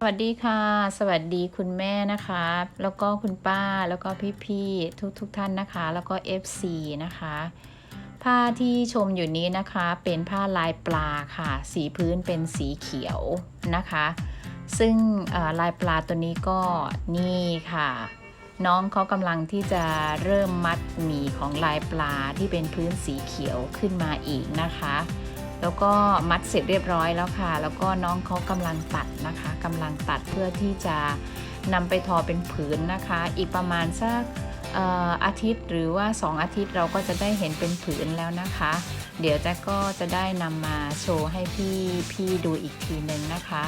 สวัสดีค่ะ สวัสดีคุณแม่นะคะ แล้วก็คุณป้าแล้วก็พี่ๆทุกทุกๆท่านนะคะ แล้วก็ FC นะคะ ผ้าที่ชมอยู่นี้นะคะเป็นผ้าลายปลาค่ะ สีพื้นเป็นสีเขียวนะคะ ซึ่งลายปลาตัวนี้ก็นี่ค่ะ น้องเขากำลังที่จะเริ่มมัดหมี่ของลายปลาที่เป็นพื้นสีเขียวขึ้นมาอีกนะคะ แล้วก็มัดเสร็จเรียบร้อยแล้วค่ะ แล้วก็น้องเขากำลังตัดนะคะกำลังตัดเพื่อที่จะนำไปทอเป็นผืนนะคะ อีกประมาณสักอาทิตย์หรือว่า 2 อาทิตย์เราก็จะได้เห็นเป็นผืนแล้วนะคะ เดี๋ยวแจ๊กก็จะได้นำมาโชว์ให้พี่พี่ดูอีกทีหนึ่งนะคะ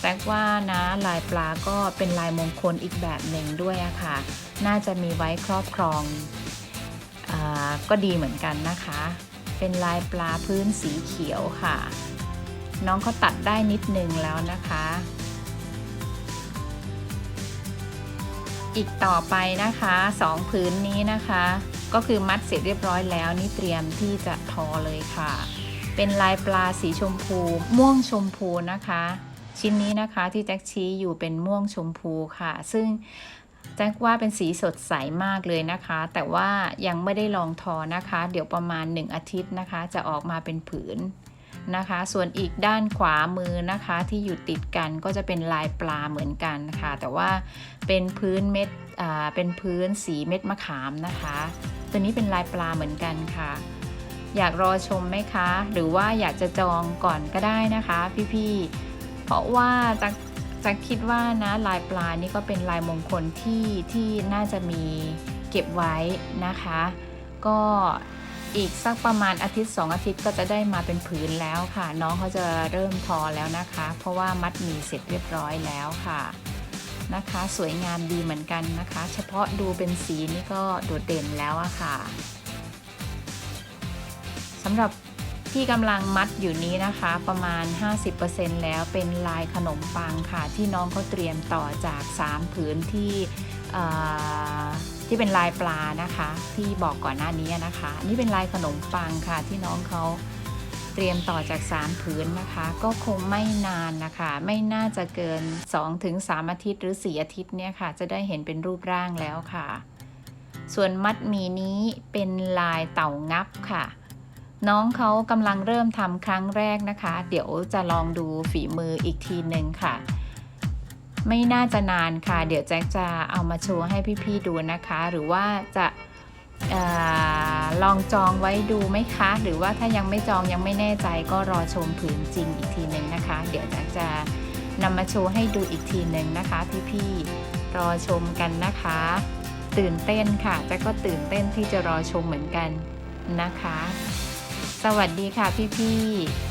แจ๊กว่านะลายปลาก็เป็นลายมงคลอีกแบบหนึ่งด้วยอะค่ะ น่าจะมีไว้ครอบครองอก็ดีเหมือนกันนะคะ เป็นลายปลาพื้นสีเขียวค่ะ น้องเขาตัดได้นิดนึงแล้วนะคะ อีกต่อไปนะคะสองพื้นนี้นะคะ ก็คือมัดเสร็จเรียบร้อยแล้วนี่เตรียมที่จะทอเลยค่ะ เป็นลายปลาสีชมพู ม่วงชมพูนะคะ ชิ้นนี้นะคะที่แจ็คชี้อยู่เป็นม่วงชมพูค่ะ ซึ่ง แจ็คว่าเป็นสีสดใสมากเลยนะคะ แต่ว่ายังไม่ได้ลองทอนะคะ เดี๋ยวประมาณ 1 อาทิตย์นะคะ จะออกมาเป็นผืนนะคะ ส่วนอีกด้านขวามือนะคะที่อยู่ติดกันก็จะเป็นลายปลาเหมือนกันค่ะ แต่ว่าเป็นพื้นเม็ดเป็นพื้นสีเม็ดมะขามนะคะ ตัวนี้เป็นลายปลาเหมือนกันค่ะ อยากรอชมไหมคะ หรือว่าอยากจะจองก่อนก็ได้นะคะ พี่ๆเพราะว่าจะ จะคิดว่านะลายปลานี่ก็เป็นลายมงคลที่ที่น่าจะมีเก็บไว้นะคะ ก็อีกสักประมาณอาทิตย์2อาทิตย์ก็จะได้มาเป็นผืนแล้วค่ะ น้องเขาจะเริ่มทอแล้วนะคะ เพราะว่ามัดหมีเสร็จเรียบร้อยแล้วค่ะนะคะ สวยงามดีเหมือนกันนะคะ เฉพาะดูเป็นสีนี่ก็โดดเด่นแล้วอะค่ะสำหรับ ที่กำลังมัดอยู่นี้นะคะประมาณ 50%แล้วเป็นลายขนมปังค่ะ ที่น้องเขาเตรียมต่อจาก 3 ผืนที่ที่เป็นลายปลานะคะ ที่บอกก่อนหน้านี้นะคะ นี่เป็นลายขนมปังค่ะที่น้องเขาเตรียมต่อจาก 3 ผืนนะคะ ก็คงไม่นานนะคะ ไม่น่าจะเกิน 2-3 อาทิตย์หรือ 4 อาทิตย์เนี่ยค่ะ จะได้เห็นเป็นรูปร่างแล้วค่ะ ส่วนมัดมีนี้เป็นลายเต่างับค่ะ น้องเขากำลังเริ่มทำครั้งแรกนะคะ เดี๋ยวจะลองดูฝีมืออีกทีหนึ่งค่ะ ไม่น่าจะนานค่ะ เดี๋ยวแจ็คจะเอามาโชว์ให้พี่ๆดูนะคะ หรือว่าจะอลองจองไว้ดูไหมคะ หรือว่าถ้ายังไม่จองยังไม่แน่ใจก็รอชมผืนจริงอีกทีหนึ่งนะคะ เดี๋ยวแจ็คจะนำมาโชว์ให้ดูอีกทีหนึ่งนะคะ พี่ๆรอชมกันนะคะ ตื่นเต้นค่ะแจ็คก็ตื่นเต้นที่จะรอชมเหมือนกันนะคะ สวัสดีค่ะพี่ๆ